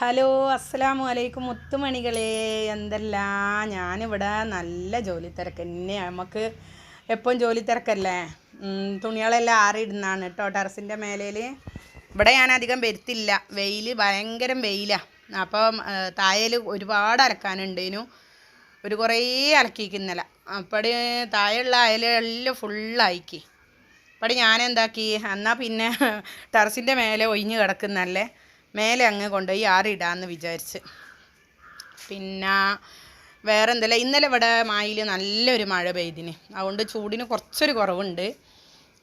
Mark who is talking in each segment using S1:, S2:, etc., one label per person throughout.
S1: Hello അസ്സലാമു അലൈക്കും മുത്തുമണികളെ. എന്തെല്ലാം? ഞാനിവിടെ നല്ല ജോലി തിരക്ക് തന്നെ നമുക്ക് എപ്പം ജോലി തിരക്കല്ലേ തുണികളെല്ലാം ആറിയിടുന്നതാണ് കേട്ടോ ടെറസിന്റെ മേലേൽ ഇവിടെ ഞാൻ അധികം വരുത്തില്ല. വെയിൽ ഭയങ്കരം വെയിലാണ് അപ്പം തായയിൽ ഒരുപാട് അലക്കാനുണ്ടേനു ഒരു കുറേ അലക്കിക്കുന്നില്ല അപ്പടി താഴെയുള്ള അയലെല്ലാം ഫുള്ളായിക്കി. അപ്പടി ഞാൻ എന്താക്കി എന്നാൽ പിന്നെ ടെറസിന്റെ മേലെ ഒഴിഞ്ഞ് കിടക്കുന്നല്ലേ? മേലെ അങ്ങ് കൊണ്ടുപോയി ആറിടാമെന്ന് വിചാരിച്ച്. പിന്നെ വേറെ എന്തല്ല ഇന്നലെ ഇവിടെ മായിൽ നല്ലൊരു മഴ പെയ്തിന്. അതുകൊണ്ട് ചൂടിന് കുറച്ചൊരു കുറവുണ്ട്.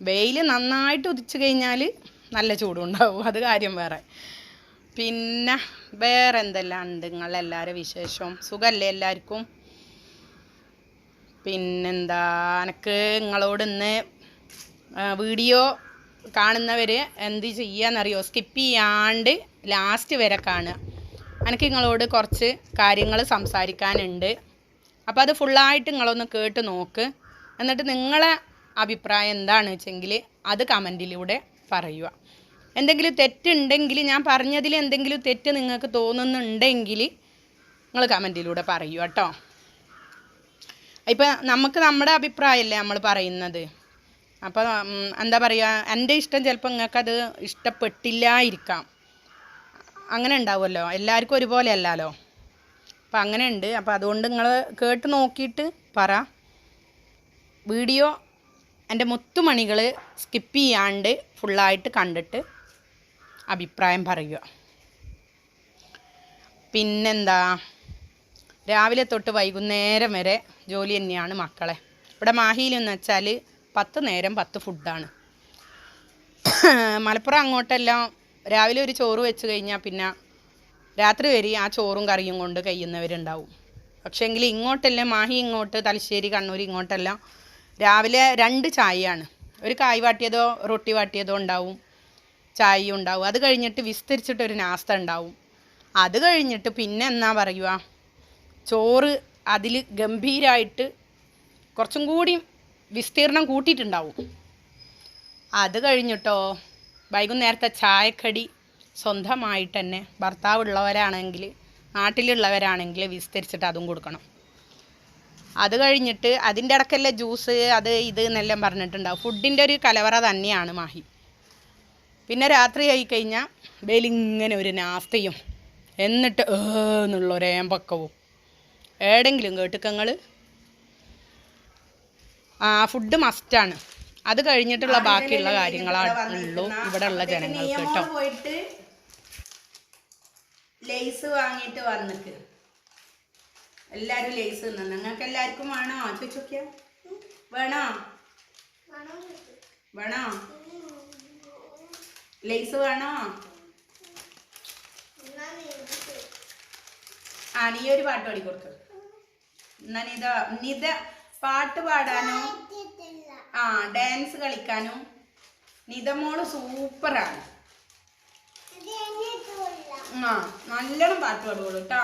S1: വെയിൽ നന്നായിട്ട് ഉദിച്ചു കഴിഞ്ഞാൽ നല്ല ചൂടുണ്ടാവും. അത് കാര്യം വേറെ. പിന്നെ വേറെ എന്തെല്ലാം ഉണ്ട് നിങ്ങളെല്ലാവരും വിശേഷം? സുഖമല്ലേ എല്ലാവർക്കും പിന്നെന്താ എനിക്ക് നിങ്ങളോട് ഇന്ന് വീഡിയോ കാണുന്നവർ എന്ത് ചെയ്യാന്നറിയോ? സ്കിപ്പ് ചെയ്യാണ്ട് ലാസ്റ്റ് വരെ കാണുക. എനിക്ക് നിങ്ങളോട് കുറച്ച് കാര്യങ്ങൾ സംസാരിക്കാനുണ്ട്. അപ്പോൾ അത് ഫുള്ളായിട്ട് നിങ്ങളൊന്ന് കേട്ട് നോക്ക്. എന്നിട്ട് നിങ്ങളെ അഭിപ്രായം എന്താണെന്ന് വെച്ചെങ്കിൽ അത് കമന്റിലൂടെ പറയുക. എന്തെങ്കിലും തെറ്റുണ്ടെങ്കിൽ ഞാൻ പറഞ്ഞതിൽ എന്തെങ്കിലും തെറ്റ് നിങ്ങൾക്ക് തോന്നുന്നുണ്ടെങ്കിൽ നിങ്ങൾ കമന്റിലൂടെ പറയുക കേട്ടോ ഇപ്പം നമുക്ക് നമ്മുടെ അഭിപ്രായമല്ലേ നമ്മൾ പറയുന്നത്? അപ്പോൾ എന്താ പറയുക എന്റെ ഇഷ്ടം ചിലപ്പോൾ നിങ്ങൾക്കത് ഇഷ്ടപ്പെട്ടില്ലായിരിക്കാം. അങ്ങനെ ഉണ്ടാവുമല്ലോ. എല്ലാവർക്കും ഒരുപോലെ അല്ലല്ലോ. അപ്പം അങ്ങനെ ഉണ്ട്. അപ്പോൾ അതുകൊണ്ട് നിങ്ങൾ കേട്ട് നോക്കിയിട്ട് പറ. വീഡിയോ എന്റെ മുത്തുമണികൾ സ്കിപ്പ് ചെയ്യാണ്ട് ഫുള്ളായിട്ട് കണ്ടിട്ട് അഭിപ്രായം പറയുക. പിന്നെന്താ? രാവിലെ തൊട്ട് വൈകുന്നേരം വരെ ജോലി തന്നെയാണ് മക്കളെ. ഇവിടെ മാഹിയിലെന്ന് വെച്ചാൽ പത്ത് നേരം പത്ത് ഫുഡാണ്. മലപ്പുറം അങ്ങോട്ടെല്ലാം രാവിലെ ഒരു ചോറ് വെച്ച് കഴിഞ്ഞാൽ പിന്നെ രാത്രി വരെ ആ ചോറും കറിയും കൊണ്ട് കഴിയുന്നവരുണ്ടാവും. പക്ഷേങ്കിൽ ഇങ്ങോട്ടെല്ലാം മാഹി ഇങ്ങോട്ട് തലശ്ശേരി കണ്ണൂർ ഇങ്ങോട്ടെല്ലാം രാവിലെ രണ്ട് ചായയാണ്. ഒരു കായ് വാട്ടിയതോ റൊട്ടി വാട്ടിയതോ ഉണ്ടാവും. ചായയും ഉണ്ടാവും. അത് കഴിഞ്ഞിട്ട് വിസ്തരിച്ചിട്ടൊരു നാസ്ത ഉണ്ടാവും. അത് കഴിഞ്ഞിട്ട് പിന്നെ എന്നാ പറയുക ചോറ് അതിൽ ഗംഭീരമായിട്ട് കുറച്ചും കൂടി വിസ്തീർണം കൂട്ടിയിട്ടുണ്ടാവും. അത് കഴിഞ്ഞിട്ടോ? വൈകുന്നേരത്തെ ചായക്കടി സ്വന്തമായിട്ട് തന്നെ ഭർത്താവ് ഉള്ളവരാണെങ്കിൽ നാട്ടിലുള്ളവരാണെങ്കിൽ വിസ്തരിച്ചിട്ട് അതും കൊടുക്കണം. അത് കഴിഞ്ഞിട്ട് അതിന്റെ ഇടക്കല്ലേ ജ്യൂസ് അത് ഇത് എന്നെല്ലാം പറഞ്ഞിട്ടുണ്ടാവും. ഫുഡിന്റെ ഒരു കലവറ തന്നെയാണ് മാഹി. പിന്നെ രാത്രി ആയി കഴിഞ്ഞാൽ വെലിങ്ങനെ ഒരു നാസ്തയും. എന്നിട്ട് ഏ എന്നുള്ള ഒരേമ്പക്കവും ഏടെങ്കിലും കേട്ടുക്കങ്ങൾ ഫുഡ് മസ്റ്റാണ് അത് കഴിഞ്ഞിട്ടുള്ള ബാക്കിയുള്ള കാര്യങ്ങളാണ് ഉള്ളൂ. ഇവിടെ ഉള്ള ജനങ്ങൾക്ക് കേട്ടോ. പോയിട്ട് ലേസ് വാങ്ങിയിട്ട് വന്നിട്ട്. എല്ലാരും ലേസ് തിന്നു നിങ്ങൾക്ക് എല്ലാവർക്കും വേണോ? ചോദിച്ചോക്കിയ വേണോ? വേണോ? ലേസ് വേണോ? ആ നീ ഒരു പാട്ട് പാടി കൊടുക്ക്. എന്നാ നിത നിത പാട്ട് പാടാനും? ആ ഡാൻസ് കളിക്കാനും? നിതമോൾ സൂപ്പറാണ്. ആ നല്ലോണം പാട്ട് പാടുകയുള്ളു കേട്ടോ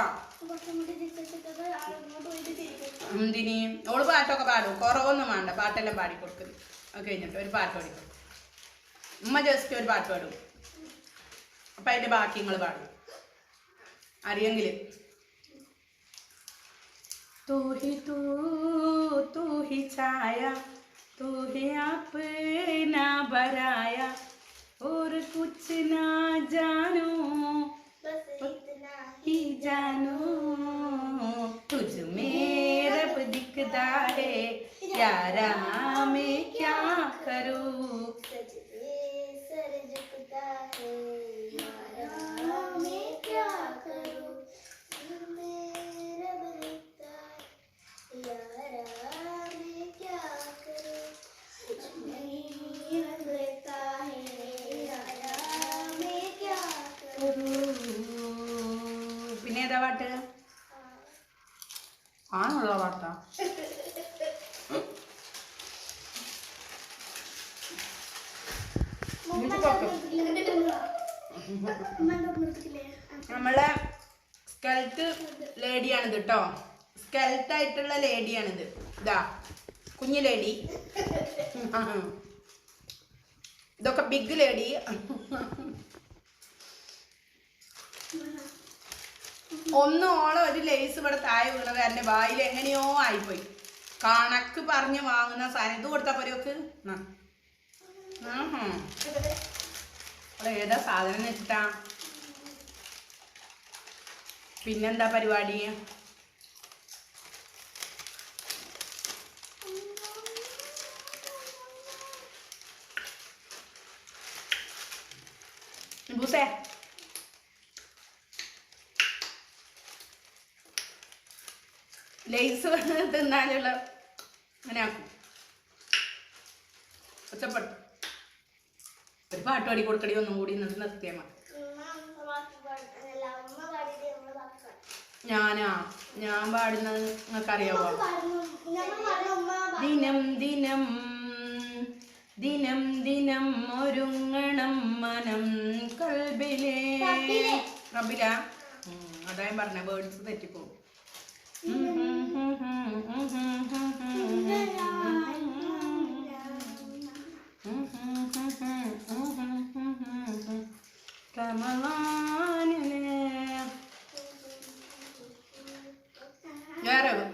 S1: എന്തിനി? ഓൾ പാട്ടൊക്കെ പാടും. കുറവൊന്നും വേണ്ട. പാട്ടെല്ലാം പാടി കൊടുക്കുന്നു അത് കഴിഞ്ഞിട്ട് ഒരു പാട്ട് പാടി. കൊടുക്കും ഉമ്മ ജസ്റ്റ് ഒരു പാട്ട് പാടും. അപ്പൊ അതിന്റെ ബാക്കി നിങ്ങൾ പാടും. അറിയെങ്കിൽ तू ही तू तू ही छाया तू ही अपना बराया। और कुछ ना जानो ही। जानो तुझ में रब दिखता है। यारा मैं क्या करूँ? പിന്നെ ഏതാ പാട്ട്? ആണുള്ള പാട്ടാ. നമ്മളെ സ്കെൽത്ത് ലേഡിയാണിത് കേട്ടോ സ്കെൽത്ത് ആയിട്ടുള്ള ലേഡിയാണിത് ഇതാ കുഞ്ഞു ലേഡി ഇതൊക്കെ ബിഗ് ലേഡി ഒന്ന് ഓളം ഒരു ലേസ് ഇവിടെ താഴെ വീണത് എന്റെ വായിൽ എങ്ങനെയോ ആയിപ്പോയി. കണക്ക് പറഞ്ഞ് വാങ്ങുന്ന സാധനം. ഇത് കൊടുത്താൽ പോരൊക്കെ ഏതാ സാധനം വെച്ചിട്ടാ? പിന്നെന്താ പരിപാടി? ബൂസേ. ലേസ് വന്ന് തിന്നാനുള്ള അങ്ങനെ ആക്കും. ഒച്ചപ്പെട്ടു ഒരു പാട്ട് പാടി കൊടുക്കടി ഒന്നും കൂടി എന്നിട്ട് നിർത്തിയാൽ മതി. ഞാനാ ഞാൻ പാടുന്നത് നിങ്ങൾക്കറിയാവോ? ദിനം ദിനം ദിനം ദിനം ഒരുങ്ങണം മനം കൽബിലേ. റബില അതാ ഞാൻ പറഞ്ഞ വേർഡ്സ് തെറ്റിപ്പോകും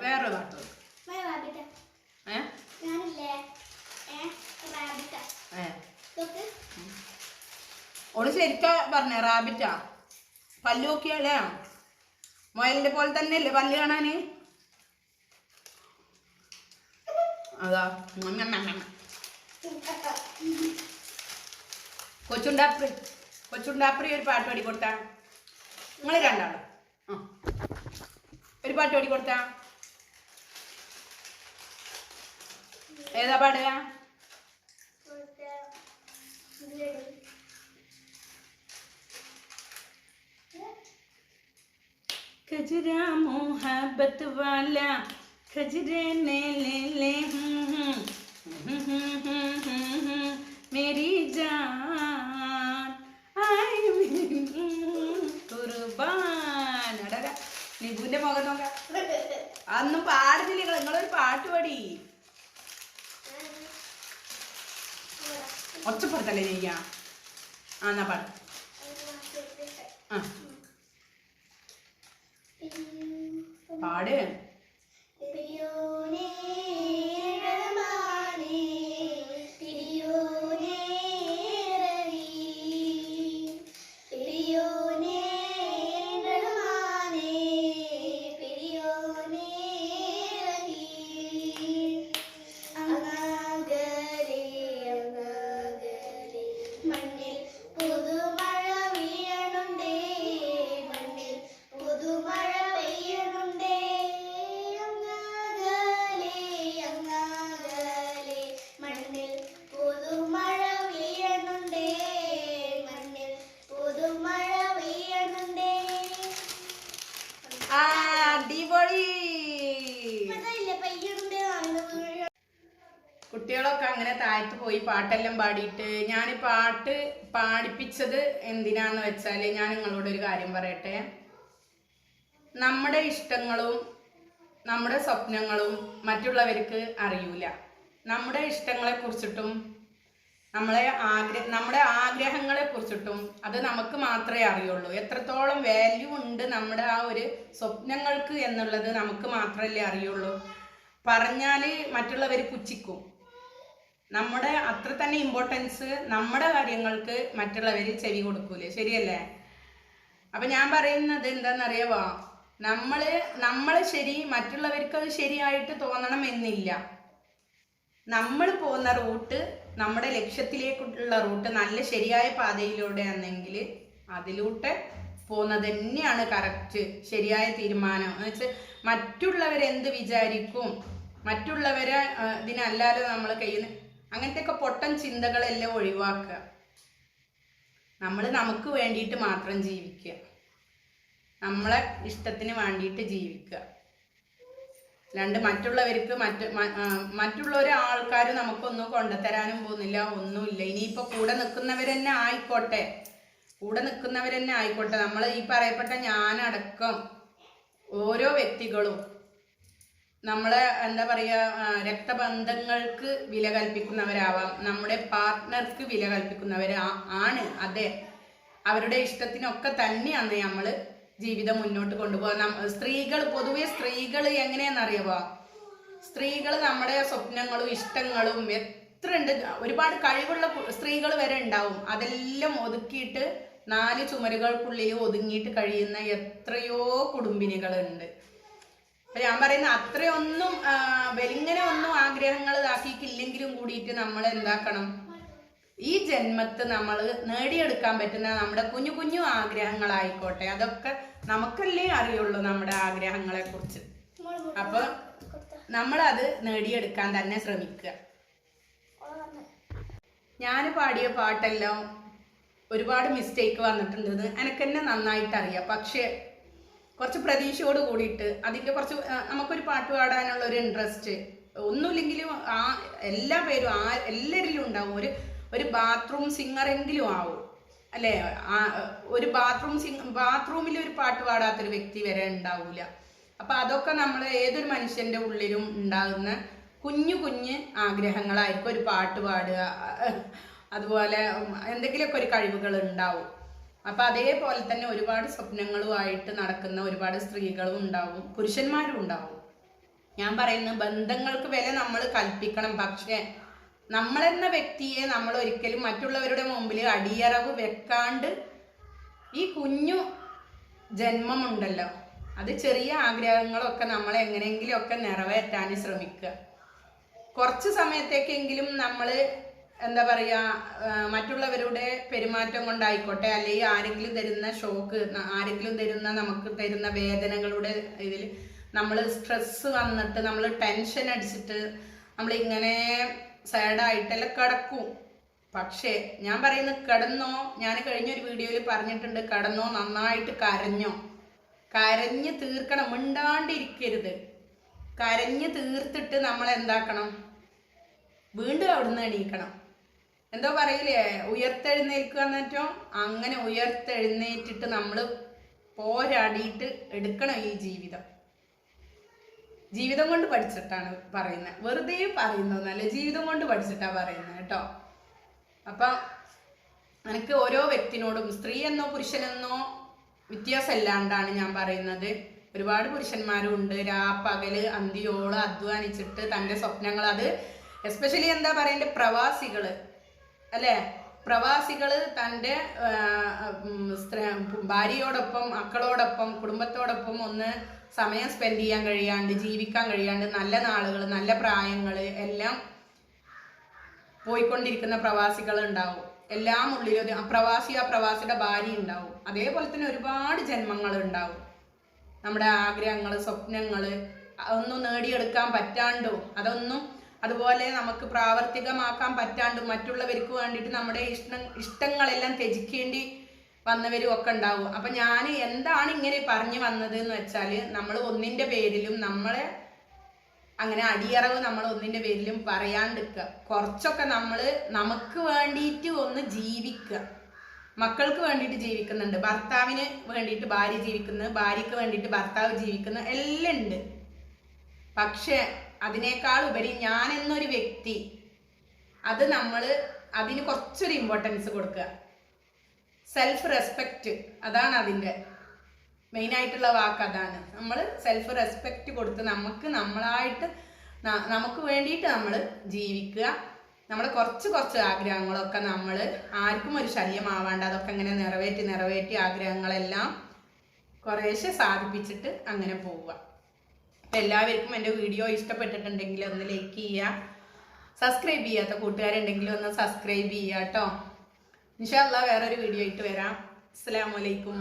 S1: വേറെ പാട്ട് ഓൾ ശരിക്കാ പറഞ്ഞ റാബിറ്റാ. പല്ലു നോക്കിയാലേ മുയലിന്റെ പോലെ തന്നെയല്ലേ പല്ലു കാണാന്? അതാ. കൊച്ചുണ്ടാപ്രി. കൊച്ചുണ്ടാപ്രി ഒരു പാട്ട് പാടി കൊടുത്താ. നിങ്ങൾ രണ്ടാളും. ആ. ഒരു പാട്ട് പാടി കൊടുത്താ. ഏതാ പാടുക? കജുരാ മോഹബത്ത് വാല. खजरे ने ले ले हम्म, हम्म, हम्म, हम्म, हम्म, हम्म, हम्म, मेरी जान आई കുർബാൻ അടടാ നിബുവിന്റെ മുഖം നോക്കാം അതൊന്നും പാടുന്നില്ല നിങ്ങൾ നിങ്ങളൊരു പാട്ട് പാടി ഒച്ചപ്പെടുത്തല്ലേ ചെയ്യാ ആ എന്നാ പാട്ട് പോയി പാട്ടെല്ലാം പാടിയിട്ട് ഞാൻ പാട്ട് പാടിപ്പിച്ചത് എന്തിനാന്ന് വെച്ചാൽ ഞാൻ നിങ്ങളോട് ഒരു കാര്യം പറയട്ടെ. നമ്മുടെ ഇഷ്ടങ്ങളും നമ്മുടെ സ്വപ്നങ്ങളും മറ്റുള്ളവർക്ക് അറിയൂല. നമ്മുടെ ഇഷ്ടങ്ങളെ കുറിച്ചിട്ടും നമ്മളെ ആഗ്രഹ നമ്മുടെ ആഗ്രഹങ്ങളെ കുറിച്ചിട്ടും അത് നമുക്ക് മാത്രമേ അറിയുള്ളൂ. എത്രത്തോളം വാല്യൂ ഉണ്ട് നമ്മുടെ ആ ഒരു സ്വപ്നങ്ങൾക്ക് എന്നുള്ളത് നമുക്ക് മാത്രമല്ലേ അറിയുള്ളൂ. പറഞ്ഞാൽ മറ്റുള്ളവർ പുച്ഛിക്കും. നമ്മുടെ അത്ര തന്നെ ഇമ്പോർട്ടൻസ് നമ്മുടെ കാര്യങ്ങൾക്ക് മറ്റുള്ളവർ ചെവി കൊടുക്കൂലേ? ശരിയല്ലേ? അപ്പൊ ഞാൻ പറയുന്നത് എന്താണെന്നറിയാവോ? നമ്മൾ നമ്മൾ ശരി മറ്റുള്ളവർക്ക് അത് ശരിയായിട്ട് തോന്നണം എന്നില്ല. നമ്മൾ പോകുന്ന റൂട്ട് നമ്മുടെ ലക്ഷ്യത്തിലേക്കുള്ള റൂട്ട് നല്ല ശരിയായ പാതയിലൂടെ ആണെങ്കിൽ അതിലൂടെ പോകുന്നത് തന്നെയാണ് കറക്റ്റ് ശരിയായ തീരുമാനം. എന്ന് വെച്ചാൽ മറ്റുള്ളവരെന്ത് വിചാരിക്കും? മറ്റുള്ളവരെ ഇതിനല്ലാതെ നമ്മൾ കഴിയുന്ന അങ്ങനത്തെയൊക്കെ പൊട്ടൻ ചിന്തകളെല്ലാം ഒഴിവാക്കുക. നമ്മൾ നമുക്ക് വേണ്ടിയിട്ട് മാത്രം ജീവിക്കുക. നമ്മളെ ഇഷ്ടത്തിന് വേണ്ടിയിട്ട് ജീവിക്കുക. രണ്ട് മറ്റുള്ളവർക്ക് മറ്റ് മ- ആ, മറ്റുള്ള ഒരു ആൾക്കാർ നമുക്കൊന്നും കൊണ്ടുതരാനും പോകുന്നില്ല ഒന്നുമില്ല. ഇനിയിപ്പോൾ കൂടെ നിൽക്കുന്നവർ തന്നെ ആയിക്കോട്ടെ. കൂടെ നിൽക്കുന്നവർ തന്നെ ആയിക്കോട്ടെ. നമ്മൾ ഈ പറയപ്പെട്ട ഞാനടക്കം ഓരോ വ്യക്തികളും നമ്മളെ എന്താ പറയുക രക്തബന്ധങ്ങൾക്ക് വില കൽപ്പിക്കുന്നവരാവാം. നമ്മുടെ പാർട്ട്ണർക്ക് വില കൽപ്പിക്കുന്നവർ ആണ്. അതെ. അവരുടെ ഇഷ്ടത്തിനൊക്കെ തന്നെയാണ് നമ്മൾ ജീവിതം മുന്നോട്ട് കൊണ്ടുപോകാൻ സ്ത്രീകൾ പൊതുവെ സ്ത്രീകൾ എങ്ങനെയാണെന്നറിയാവോ? സ്ത്രീകൾ നമ്മുടെ സ്വപ്നങ്ങളും ഇഷ്ടങ്ങളും എത്ര ഉണ്ട് ഒരുപാട് കഴിവുള്ള സ്ത്രീകൾ വരെ ഉണ്ടാവും. അതെല്ലാം ഒതുക്കിയിട്ട് നാല് ചുമരുകൾക്കുള്ളിൽ ഒതുങ്ങിയിട്ട് കഴിയുന്ന എത്രയോ കുടുംബിനികളുണ്ട്. അപ്പൊ ഞാൻ പറയുന്ന അത്രയൊന്നും വെലിങ്ങനെ ഒന്നും ആഗ്രഹങ്ങൾ ഇതാക്കിയിട്ടില്ലെങ്കിലും കൂടിയിട്ട് നമ്മൾ എന്താക്കണം? ഈ ജന്മത്ത് നമ്മൾ നേടിയെടുക്കാൻ പറ്റുന്ന നമ്മുടെ കുഞ്ഞു കുഞ്ഞു ആഗ്രഹങ്ങളായിക്കോട്ടെ. അതൊക്കെ നമുക്കല്ലേ അറിയുള്ളൂ നമ്മുടെ ആഗ്രഹങ്ങളെ കുറിച്ച് അപ്പൊ നമ്മളത് നേടിയെടുക്കാൻ തന്നെ ശ്രമിക്കുക. ഞാൻ പാടിയ പാട്ടെല്ലാം ഒരുപാട് മിസ്റ്റേക്ക് വന്നിട്ടുണ്ടെന്ന് എനിക്ക് തന്നെ നന്നായിട്ട് അറിയാം പക്ഷേ കുറച്ച് പ്രതീക്ഷയോട് കൂടിയിട്ട് അതിന്റെ കുറച്ച് നമുക്കൊരു പാട്ട് പാടാനുള്ള ഒരു ഇൻട്രസ്റ്റ് ഒന്നുമില്ലെങ്കിലും ആ എല്ലാ പേരും ആ എല്ലാവരിലും ഉണ്ടാവും. ഒരു ഒരു ബാത്റൂം സിംഗറെങ്കിലും ആവും. അല്ലേ? ആ, ഒരു ബാത്റൂം സിംഗ് ബാത്റൂമിൽ ഒരു പാട്ട് പാടാത്തൊരു വ്യക്തി വരെ ഉണ്ടാവില്ല അപ്പം അതൊക്കെ നമ്മൾ ഏതൊരു മനുഷ്യന്റെ ഉള്ളിലും ഉണ്ടാകുന്ന കുഞ്ഞു കുഞ്ഞ് ആഗ്രഹങ്ങളായിരിക്കും ഒരു പാട്ട് പാടുക. അതുപോലെ എന്തെങ്കിലുമൊക്കെ ഒരു കഴിവുകൾ ഉണ്ടാവും. അപ്പൊ അതേപോലെ തന്നെ ഒരുപാട് സ്വപ്നങ്ങളുമായിട്ട് നടക്കുന്ന ഒരുപാട് സ്ത്രീകളും ഉണ്ടാവും പുരുഷന്മാരും ഉണ്ടാവും. ഞാൻ പറയുന്ന ബന്ധങ്ങൾക്ക് വില നമ്മൾ കൽപ്പിക്കണം. പക്ഷേ നമ്മളെന്ന വ്യക്തിയെ നമ്മൾ ഒരിക്കലും മറ്റുള്ളവരുടെ മുമ്പിൽ അടിയറവ് വെക്കാണ്ട് ഈ കുഞ്ഞു ജന്മമുണ്ടല്ലോ അത് ചെറിയ ആഗ്രഹങ്ങളൊക്കെ നമ്മൾ എങ്ങനെയെങ്കിലുമൊക്കെ നിറവേറ്റാൻ ശ്രമിക്കുക. കുറച്ച് സമയത്തേക്കെങ്കിലും നമ്മൾ എന്താ പറയുക മറ്റുള്ളവരുടെ പെരുമാറ്റം കൊണ്ടായിക്കോട്ടെ അല്ലെങ്കിൽ ആരെങ്കിലും തരുന്ന ഷോക്ക് ആരെങ്കിലും തരുന്ന നമുക്ക് തരുന്ന വേദനകളുടെ ഇതിൽ നമ്മൾ സ്ട്രെസ് വന്നിട്ട് നമ്മൾ ടെൻഷൻ അടിച്ചിട്ട് നമ്മൾ ഇങ്ങനെ സാഡായിട്ടെല്ലാം കിടക്കും. പക്ഷേ ഞാൻ പറയുന്നത് കിടന്നോ ഞാൻ കഴിഞ്ഞൊരു വീഡിയോയിൽ പറഞ്ഞിട്ടുണ്ട് കിടന്നോ നന്നായിട്ട് കരഞ്ഞോ. കരഞ്ഞ് തീർക്കണം മിണ്ടാണ്ടിരിക്കരുത്. കരഞ്ഞ് തീർത്തിട്ട് നമ്മൾ എന്താക്കണം വീണ്ടും അവിടുന്ന് എണീക്കണം. എന്തോ പറയില്ലേ? ഉയർത്തെഴുന്നേൽക്കുക എന്നിട്ടോ അങ്ങനെ ഉയർത്തെഴുന്നേറ്റിട്ട് നമ്മൾ പോരാടിയിട്ട് എടുക്കണം ഈ ജീവിതം. ജീവിതം കൊണ്ട് പഠിച്ചിട്ടാണ് പറയുന്നത്. വെറുതെ പറയുന്നതല്ല ജീവിതം കൊണ്ട് പഠിച്ചിട്ടാണ് പറയുന്നത് കേട്ടോ. അപ്പം എനിക്ക് ഓരോ വ്യക്തിനോടും സ്ത്രീ എന്നോ പുരുഷനെന്നോ വ്യത്യാസമില്ലാണ്ടാണ് ഞാൻ പറയുന്നത്. ഒരുപാട് പുരുഷന്മാരുണ്ട്. ഉണ്ട് രാ പകൽ അന്തിയോളം അധ്വാനിച്ചിട്ട് തന്റെ സ്വപ്നങ്ങൾ അത് എസ്പെഷ്യലി എന്താ പറയണ്ടേ പ്രവാസികൾ. അല്ലേ? പ്രവാസികൾ തന്റെ ഭാര്യയോടൊപ്പം മക്കളോടൊപ്പം കുടുംബത്തോടൊപ്പം ഒന്ന് സമയം സ്പെൻഡ് ചെയ്യാൻ കഴിയാണ്ട് ജീവിക്കാൻ കഴിയാണ്ട് നല്ല നാളുകൾ നല്ല പ്രായങ്ങൾ എല്ലാം പോയിക്കൊണ്ടിരിക്കുന്ന പ്രവാസികൾ ഉണ്ടാവും. എല്ലാം ഉള്ളിലും പ്രവാസി ആ പ്രവാസിയുടെ ഭാര്യ ഉണ്ടാവും. അതേപോലെ തന്നെ ഒരുപാട് ജന്മങ്ങൾ ഉണ്ടാവും. നമ്മുടെ ആഗ്രഹങ്ങൾ സ്വപ്നങ്ങൾ അതൊന്നും നേടിയെടുക്കാൻ പറ്റാണ്ടോ അതൊന്നും അതുപോലെ നമുക്ക് പ്രാവർത്തികമാക്കാൻ പറ്റാണ്ട് മറ്റുള്ളവർക്ക് വേണ്ടിയിട്ട് നമ്മുടെ ഇഷ്ടം ഇഷ്ടങ്ങളെല്ലാം ത്യജിക്കേണ്ടി വന്നവരും ഒക്കെ ഉണ്ടാവും. അപ്പൊ ഞാൻ എന്താണ് ഇങ്ങനെ പറഞ്ഞു വന്നത് എന്ന് വെച്ചാൽ നമ്മൾ ഒന്നിന്റെ പേരിലും നമ്മളെ അങ്ങനെ അടിയറവ് നമ്മൾ ഒന്നിന്റെ പേരിലും പറയാണ്ടിരിക്കുക. കുറച്ചൊക്കെ നമ്മൾ നമുക്ക് വേണ്ടിയിട്ട് ഒന്ന് ജീവിക്കുക. മക്കൾക്ക് വേണ്ടിയിട്ട് ജീവിക്കുന്നുണ്ട്. ഭർത്താവിന് വേണ്ടിയിട്ട് ഭാര്യ ജീവിക്കുന്നു. ഭാര്യക്ക് വേണ്ടിയിട്ട് ഭർത്താവ് ജീവിക്കുന്നു. എല്ലാം ഉണ്ട്. പക്ഷേ അതിനേക്കാൾ ഉപരി ഞാൻ എന്നൊരു വ്യക്തി അത് നമ്മൾ അതിന് കുറച്ചൊരു ഇമ്പോർട്ടൻസ് കൊടുക്കുക. സെൽഫ് റെസ്പെക്റ്റ് അതാണ് അതിന്റെ മെയിൻ ആയിട്ടുള്ള വാക്ക് അതാണ്. നമ്മൾ സെൽഫ് റെസ്പെക്റ്റ് കൊടുത്ത് നമുക്ക് നമ്മളായിട്ട് നമുക്ക് വേണ്ടിയിട്ട് നമ്മൾ ജീവിക്കുക. നമ്മുടെ കുറച്ച് കുറച്ച് ആഗ്രഹങ്ങളൊക്കെ നമ്മൾ ആർക്കും ഒരു ശല്യമാവാണ്ട് അതൊക്കെ ഇങ്ങനെ നിറവേറ്റി നിറവേറ്റി ആഗ്രഹങ്ങളെല്ലാം കുറേശ്ശെ സാധിപ്പിച്ചിട്ട് അങ്ങനെ പോവുക. എല്ലാവർക്കും എന്റെ വീഡിയോ ഇഷ്ടപ്പെട്ടിട്ടുണ്ടെങ്കിൽ ഒന്ന് ലൈക്ക് ചെയ്യുക. സബ്സ്ക്രൈബ് ചെയ്യാത്ത കൂട്ടുകാരുണ്ടെങ്കിൽ ഒന്ന് സബ്സ്ക്രൈബ് ചെയ്യുക കേട്ടോ ഇൻഷാല്ല വേറൊരു വീഡിയോ ആയിട്ട് വരാം. അസ്സാം വലൈക്കും